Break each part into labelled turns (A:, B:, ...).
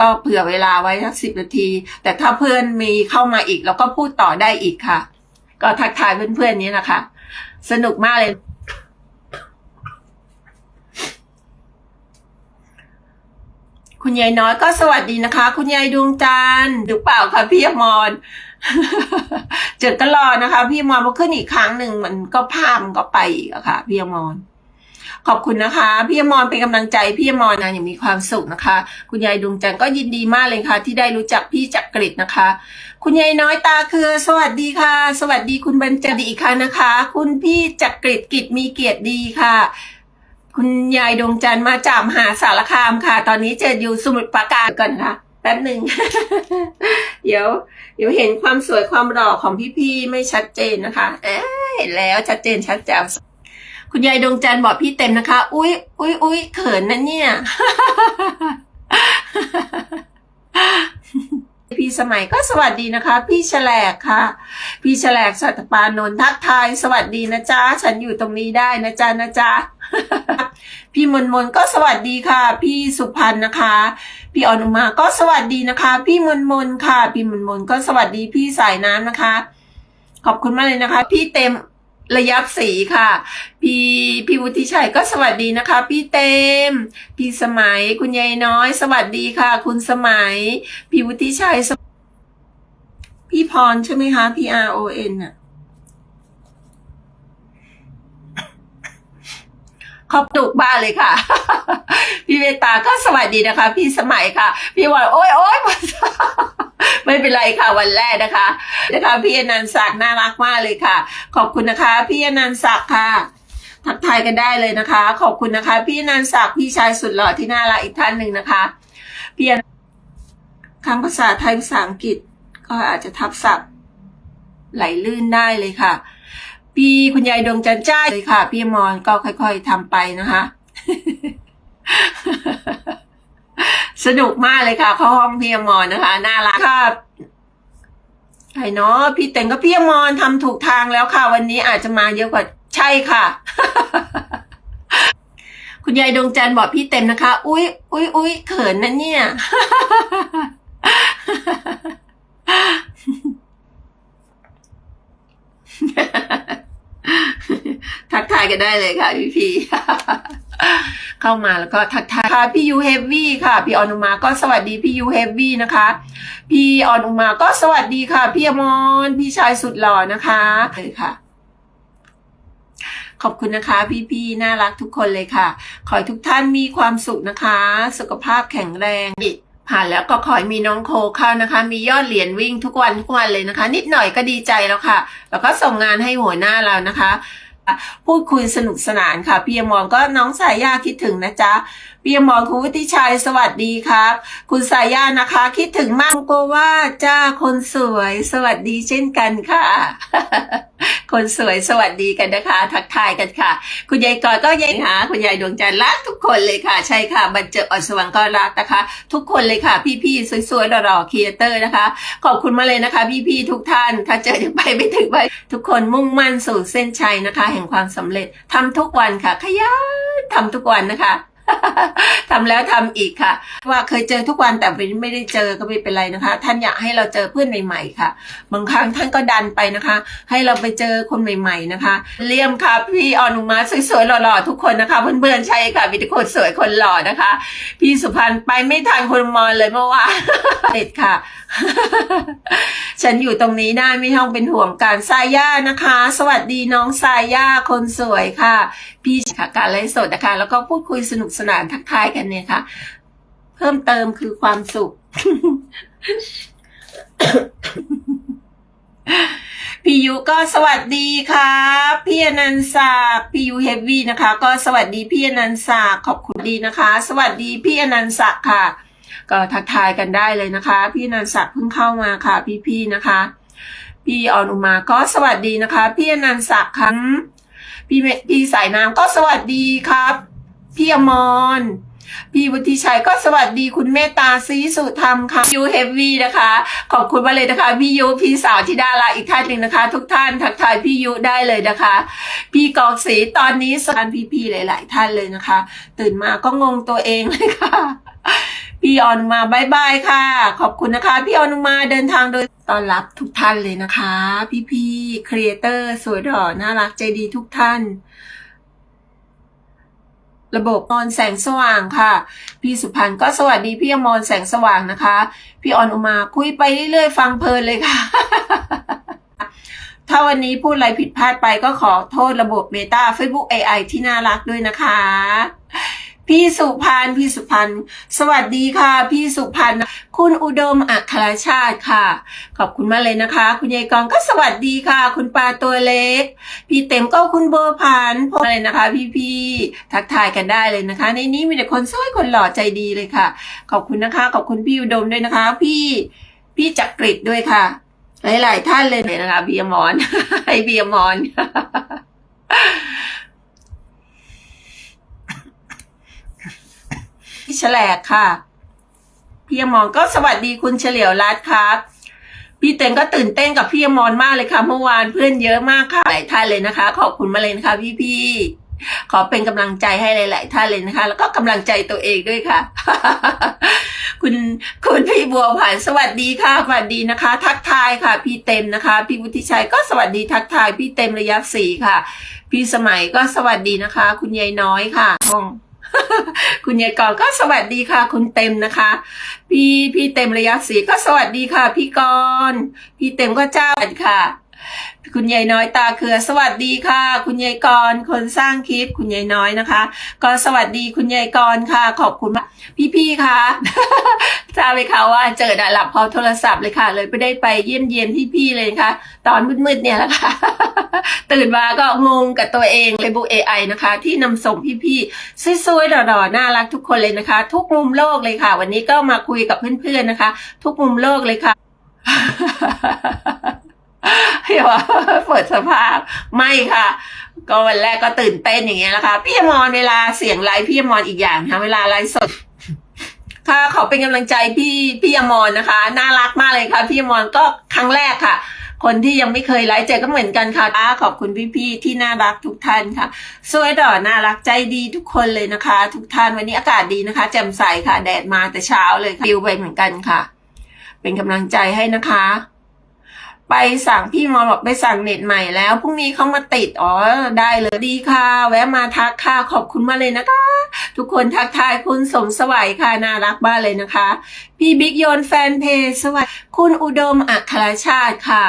A: ก็เผื่อเวลาไว้สักสิบนาที แต่ถ้าเพื่อนมีเข้ามาอีกเราก็พูดต่อได้อีกค่ะ ก็ทักทายเพื่อนๆนี้นะคะ สนุกมากเลย คุณยายน้อยก็สวัสดีนะคะ คุณยายดวงจันทร์หรือเปล่าคะพี่อมรเจอก็รอนะคะ พี่มอมรมาขึ้นอีกครั้งหนึ่งมันก็ภาพมันก็ไปอีกอะค่ะ พี่มอมร ขอบคุณนะคะ พี่อมรเป็นกำลังใจพี่อมรนะอย่างมีความสุขนะคะ คุณยายดวงจันทร์ก็ยินดีมากเลยค่ะ ที่ได้รู้จักพี่จักกริดนะคะ คุณยายน้อยตาคือ สวัสดีค่ะ สวัสดีคุณบรรจดีอีกครั้งนะคะ คุณพี่จักริดกิจมีเกียรติดีค่ะคุณยายดวงจันทร์มาจากมหาสารคามค่ะ ตอนนี้เจออยู่สมุทรปราการก่อนค่ะแป๊บหนึ่ง เดี๋ยว เดี๋ยวเห็นความสวยความหล่อของพี่ๆไม่ชัดเจนนะคะเอ๊ะเห็นแล้วชัดเจนชัดแจ๋ว คุณยายดวงจันทร์บอกพี่เต็มนะคะ อุ้ยอุ้ยอุ้ยเขินนะเนี่ย พี่สมัยก็สวัสดีนะคะ พี่แฉลกค่ะ พี่แฉลกสัตปานนท์ทักทายสวัสดีนะจ๊ะ ฉันอยู่ตรงนี้ได้นะจ๊ะนะจ๊ะพี่มนมนก็สวัสดีค่ะ พี่สุพันธ์นะคะ พี่อนุมาก็สวัสดีนะคะ พี่มนมนค่ะ พี่มนมนก็สวัสดีพี่สายน้ำนะคะ ขอบคุณมากเลยนะคะ พี่เต็ม ระยับสีค่ะ พี่พี่วุฒิชัยก็สวัสดีนะคะ พี่เต็ม พี่สมัยคุณยายน้อย สวัสดีค่ะ คุณสมัย พี่วุฒิชัยพี่พรใช่ไหมคะ P R O N น่ะขอบตุกบ้าเลยค่ะ พี่เวตาก็สวัสดีนะคะ พี่สมัยค่ะ พี่วันโอ้ยโอ้ย ไม่เป็นไรค่ะวันแรกนะคะนะคะพี่อนันต์ศักดิ์น่ารักมากเลยค่ะ ขอบคุณนะคะ พี่อนันต์ศักดิ์ค่ะทักทายกันได้เลยนะคะ ขอบคุณนะคะ พี่อนันต์ศักดิ์พี่ชายสุดหล่อที่น่ารักอีกท่านหนึ่งนะคะเพี่อนคำภาษาไทยภาษาอังกฤษ ก็อาจจะทับศัพท์ไหลลื่นได้เลยค่ะ พี่คุณยายดวงจันจ้าเลยค่ะ พี่มอมรก็ค่อย ๆทำไปนะคะ สนุกมากเลยค่ะเข้าห้องพี่อมรนะคะ น่ารักค่ะใช่เนาะพี่เต็งก็พี่อมรทำถูกทางแล้วค่ะ วันนี้อาจจะมาเยอะกว่าใช่ค่ะ คุณยายดวงจันทร์บอกพี่เต็มนะคะ อุ้ยอุ้ยอุ้ยเขินนะเนี่ย ทักทายกันได้เลยค่ะพี่พีเข้ามาแล้วก็ทักทายค่ะพี่ยูเฮฟวี่ค่ะ พี่ออนุมาก็สวัสดีพี่ยูเฮฟวี่นะคะ พี่ออนุมาก็สวัสดีค่ะ พี่อมรพี่ชายสุดหล่อนะคะเลยค่ะ ขอบคุณนะคะ พี่ๆน่ารักทุกคนเลยค่ะ ขอให้ทุกท่านมีความสุขนะคะ สุขภาพแข็งแรงผ่านแล้วก็ขอให้มีน้องโคเข้านะคะ มียอดเหรียญวิ่งทุกวันทุกวันเลยนะคะ นิดหน่อยก็ดีใจแล้วค่ะ แล้วก็ส่งงานให้หัวหน้าเรานะคะ พูดคุยสนุกสนานค่ะ พี่อมงก็น้องสายยาคิดถึงนะจ๊ะพี่อมรคุณวุฒิชัยสวัสดีครับ คุณสายยานะคะ คิดถึงมากโกว่าจ้าคนสวยสวัสดีเช่นกันค่ะ คนสวยสวัสดีกันนะคะ ทักทายกันค่ะ คุณยายกอยก็ยายหาคุณยายดวงจันทร์รักทุกคนเลยค่ะ ใช่ค่ะบรรเจออ่อนสว่างก็รักนะคะ ทุกคนเลยค่ะ พี่ๆสวยๆหล่อๆครีเอเตอร์นะคะ ขอบคุณมาเลยนะคะ พี่ๆทุกท่าน ถ้าเจอยังไปไม่ถึงไปทุกคนมุ่งมั่นสู่เส้นชัยนะคะ แห่งความสำเร็จทำทุกวันค่ะ ขยันทำทุกวันนะคะ ทำแล้วทำอีกค่ะ ว่าเคยเจอทุกวันแต่ไม่ได้เจอก็ไม่เป็นไรนะคะ ท่านอยากให้เราเจอเพื่อนใหม่ๆค่ะ บางครั้งท่านก็ดันไปนะคะ ให้เราไปเจอคนใหม่ ๆนะคะ เลี่ยมค่ะพี่ออนุมาสวยๆหล่อๆทุกคนนะคะเพื่อนๆใช่ค่ะมีแต่คนสวยคนหล่อนะคะ พี่สุพันธ์ไปไม่ทันคนมอนเลยเมื่อวานเด็ดค่ะ ฉันอยู่ตรงนี้ได้ไม่ต้องเป็นห่วงการสายย่านะคะ สวัสดีน้องสายย่าคนสวยค่ะ พี่ค่ะการไลฟ์สดนะคะ แล้วก็พูดคุยสนุกสนานทักทายกันเนี่ยค่ะ เพิ่มเติมคือความสุข พี่ยุก็สวัสดีครับพี่อนันต์ศักดิ์พี่ยุเฮฟวี่นะคะ ก็สวัสดีพี่อนันต์ศักดิ์ขอบคุณดีนะคะ สวัสดีพี่อนันต์ศักดิ์ค่ะ ก็ทักทายกันได้เลยนะคะ พี่อนันต์ศักดิ์เพิ่งเข้ามาค่ะ พี่ๆนะคะพี่ออนุมาก็สวัสดีนะคะ พี่อนันต์ศักดิ์ค่ะพี่พี่สายน้ำก็สวัสดีครับ พี่อมรพี่วุฒิชัยก็สวัสดีคุณเมตตาซีสุธรรมค่ะยูเฮฟวี่นะคะ ขอบคุณมาเลยนะคะ พี่ยุพี่สาวที่ดาราอีกท่านหนึ่งนะคะ ทุกท่านทักทายพี่ยุได้เลยนะคะ พี่กอกศรีตอนนี้สานพี่ๆหลาย ๆ ท่านเลยนะคะ ตื่นมาก็งงตัวเองเลยค่ะ พี่ออนุมาบายบายค่ะ ขอบคุณนะคะ พี่ออนุมาเดินทางโดยต้อนรับทุกท่านเลยนะคะ พี่พี่ครีเอเตอร์สวยหล่อน่ารักใจดีทุกท่าน ระบบมอนแสงสว่างค่ะ พี่สุพันธ์ก็สวัสดีพี่อมรแสงสว่างนะคะ พี่ออนอุมาคุยไปเรื่อยๆ ฟังเพลินเลยค่ะ ถ้าวันนี้พูดอะไรผิดพลาดไปก็ขอโทษระบบ Meta Facebook AI ที่น่ารักด้วยนะคะ พี่สุพันพี่สุพันสวัสดีค่ะ พี่สุพันคุณอุดมอัครชาติค่ะ ขอบคุณมากเลยนะคะ คุณยายกองก็สวัสดีค่ะ คุณปลาตัวเล็ก พี่เต็มก็คุณโบพันธ์ผมเลยนะคะ พี่ๆทักทายกันได้เลยนะคะ ในนี้มีแต่คนสวยคนหล่อใจดีเลยค่ะ ขอบคุณนะคะ ขอบคุณพี่อุดมด้วยนะคะ พี่พี่จักริดด้วยค่ะ หลายๆท่านเลยนะคะเบียมอนให้เบียมอน พี่แฉลกค่ะ พี่อมรก็สวัสดีคุณเฉลียวรัตครับพี่เต็งก็ตื่นเต้นกับพี่อมรมากเลยค่ะเมื่อวานเพื่อนเยอะมากค่ะหลายท่านเลยนะคะ ขอบคุณมาเลยนะคะพี่ๆขอเป็นกำลังใจให้หลาย ๆ ท่านเลยนะคะ แล้วก็กำลังใจตัวเองด้วยค่ะ คุณคุณพี่บัวผ่านสวัสดีค่ะสวัสดีนะคะ ทักทายค่ะ พี่เต็มนะคะ พี่วุฒิชัยก็สวัสดีทักทาย พี่เต็มระยะสีค่ะ พี่สมัยก็สวัสดีนะคะ คุณยายน้อยค่ะห้อง คุณยายกอก็สวัสดีค่ะ คุณเต็มนะคะ พี่พี่เต็มระยะสีก็สวัสดีค่ะ พี่กรณ์พี่เต็มก็เจ้าค่ะ คุณยายน้อยตาเครือสวัสดีค่ะ คุณยายกรคนสร้างคลิปคุณยายน้อยนะคะ ก็สวัสดีคุณยายกรค่ะ ขอบคุณมากพี่ๆค่ะทราบไหมคะว่าเจอดหลับพอโทรศัพท์เลยค่ะ เลยไม่ได้ไปเยี่ยมเยียนพี่ๆเลยนะคะตอนมืดๆเนี่ยแหละค่ะตื่นมาก็งงกับตัวเองเลยบุ AI นะคะ ที่นำส่งพี่ๆสวยๆหล่อๆน่ารักทุกคนเลยนะคะ ทุกมุมโลกเลยค่ะ วันนี้ก็มาคุยกับเพื่อนๆนะคะ ทุกมุมโลกเลยค่ะ เฮียว่าเปิดสภาพไม่ค่ะ ก็วันแรกก็ตื่นเต้นอย่างเงี้ยแหละค่ะพี่มอมรเวลาเสียงไลฟ์พี่มอมรอีกอย่างนะคะเวลาไลฟ์สดค่ะขอเป็นกำลังใจพี่พี่มรนนะคะ น่ารักมากเลยค่ะพี่อมรก็ครั้งแรกค่ะ คนที่ยังไม่เคยไลฟ์เจอก็เหมือนกันค่ะอาขอบคุณพี่ๆที่น่ารักทุกท่านค่ะสวยดอน่ารักใจดีทุกคนเลยนะคะ ทุกท่านวันนี้อากาศดีนะคะแจ่มใสค่ะ แดดมาแต่เช้าเลยค่ะฟิวไปเหมือนกันค่ะ เป็นกำลังใจให้นะคะ ไปสั่งพี่มอบอกไปสั่งเน็ตใหม่แล้วพรุ่งนี้เขามาติดอ๋อได้เลยดีค่ะ แวะมาทักค่ะขอบคุณมากเลยนะคะ ทุกคนทักทายคุณสมสวัยค่ะน่ารักบ้ากเลยนะคะ พี่บิ๊กโยนแฟนเพจสวัสดีคุณอุดมอัครชาติค่ะ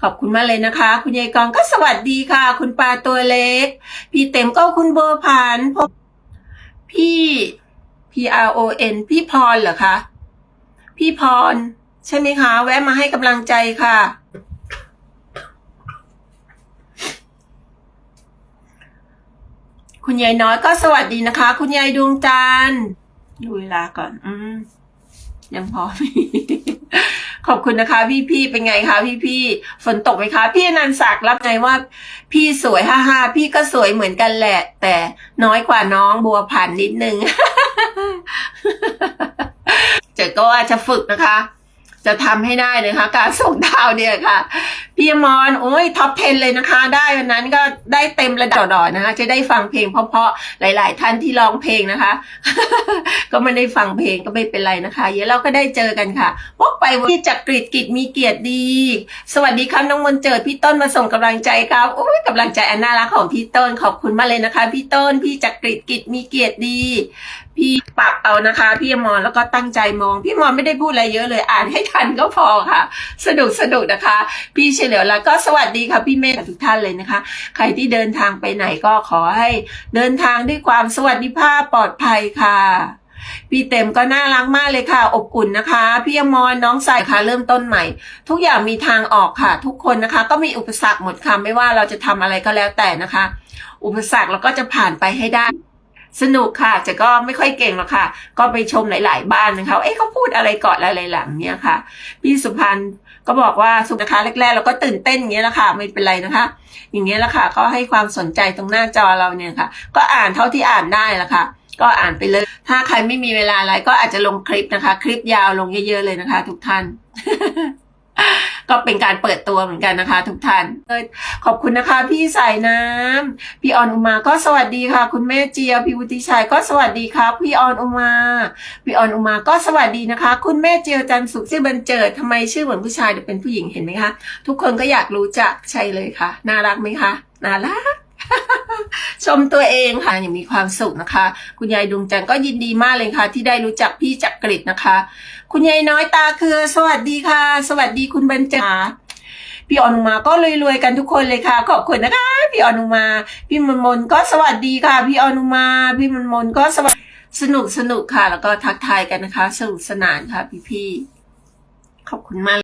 A: ขอบคุณมากเลยนะคะ คุณยายกองก็สวัสดีค่ะ คุณปลาตัวเล็ก พี่เต็มก็คุณโบวพันธ์พบพี่ P R O N พี่พรเหรอคะพี่พร ใช่ไหมคะ แวะมาให้กำลังใจค่ะ คุณยายน้อยก็สวัสดีนะคะ คุณยายดวงจันทร์ดูเวลาก่อน อืมยังพอมีขอบคุณนะคะ พี่พี่ๆเป็นไงคะพี่พี่ๆฝนตกไหมคะ พี่อนันต์ศักดิ์รับไงว่า พี่สวยฮ่าฮ่าพี่ก็สวยเหมือนกันแหละ แต่น้อยกว่าน้องบัวผันนิดนึงเจะก็ว่าจะฝึกนะคะ จะทำให้ได้นะคะ การส่งดาวเนี่ยค่ะ พี่อมรโอ้ยท็อป 10 เลยนะคะ ได้วันนั้นก็ได้เต็มระดับดอนะคะ จะได้ฟังเพลงเพราะๆหลาย ๆ ท่านที่ร้องเพลงนะคะ ก็ไม่ได้ฟังเพลงก็ไม่เป็นไรนะคะเดี๋ยวเราก็ได้เจอกันค่ะพกไปวันที่จักริดกิจมีเกียรติดี สวัสดีครับน้องมนเจิดพี่ต้นมาส่งกำลังใจครับโอ้ยกำลังใจอันน่ารักของพี่ต้นขอบคุณมากเลยนะคะ พี่ต้นพี่จักริดกิจมีเกียรติดี พี่ปรับเอานะคะ พี่มอมรแล้วก็ตั้งใจมอง พี่มอมรไม่ได้พูดอะไรเยอะเลยอ่านให้ทันก็พอค่ะ สนุกสนุกนะคะ พี่เฉลียวแล้วก็สวัสดีค่ะพี่เมธทุกท่านเลยนะคะ ใครที่เดินทางไปไหนก็ขอให้เดินทางด้วยความสวัสดิภาพปลอดภัยค่ะพี่เต็มก็น่ารักมากเลยค่ะ อบอุ่นนะคะ พี่อมรน้องสายค่ะเริ่มต้นใหม่ ทุกอย่างมีทางออกค่ะ ทุกคนนะคะ ก็มีอุปสรรคหมดค่ะไม่ว่าเราจะทำอะไรก็แล้วแต่นะคะ อุปสรรคเราก็จะผ่านไปให้ได้ สนุกค่ะแต่ก็ไม่ค่อยเก่งหรอกค่ะ ก็ไปชมหลาย ๆ บ้านนะคะเอ๊ะเขาพูดอะไรก่อนอะไรหลังเนี่ยค่ะ พี่สุพันก็บอกว่าสุนะคะแรก ๆ เราก็ตื่นเต้นอย่างเงี้ยแหละค่ะไม่เป็นไรนะคะ อย่างเงี้ยแหละค่ะ ก็ให้ความสนใจตรงหน้าจอเราเนี่ยค่ะ ก็อ่านเท่าที่อ่านได้ละค่ะ ก็อ่านไปเลย ถ้าใครไม่มีเวลาอะไรก็อาจจะลงคลิปนะคะ คลิปยาวลงเยอะ ๆ เลยนะคะ ทุกท่าน ก็เป็นการเปิดตัวเหมือนกันนะคะ ทุกท่านเลยขอบคุณนะคะ พี่สายน้ำพี่ออนอุมาก็สวัสดีค่ะ คุณแม่เจียวพี่วุฒิชัยก็สวัสดีครับพี่ออนอุมา พี่ออนอุมาก็สวัสดีนะคะ คุณแม่เจียวจันสุขชื่อบันเจิดทำไมชื่อเหมือนผู้ชายแต่เป็นผู้หญิงเห็นไหมคะ ทุกคนก็อยากรู้จักใช่เลยค่ะ น่ารักไหมคะ น่ารัก ชมตัวเองค่ะอย่างมีความสุขนะคะ คุณยายดวงจันทร์ก็ยินดีมากเลยค่ะ ที่ได้รู้จักพี่จักริดนะคะ คุณยายน้อยตาคือ สวัสดีค่ะ สวัสดีคุณบรรจาพี่ออนุมาก็รวยๆกันทุกคนเลยค่ะ ขอบคุณนะคะ พี่ออนุมา พี่มนมนก็สวัสดีค่ะ พี่ออนุมา พี่มนมนก็สวัสสนุกสนุกค่ะ แล้วก็ทักทายกันนะคะสนุกสนานค่ะ พี่ๆขอบคุณมาก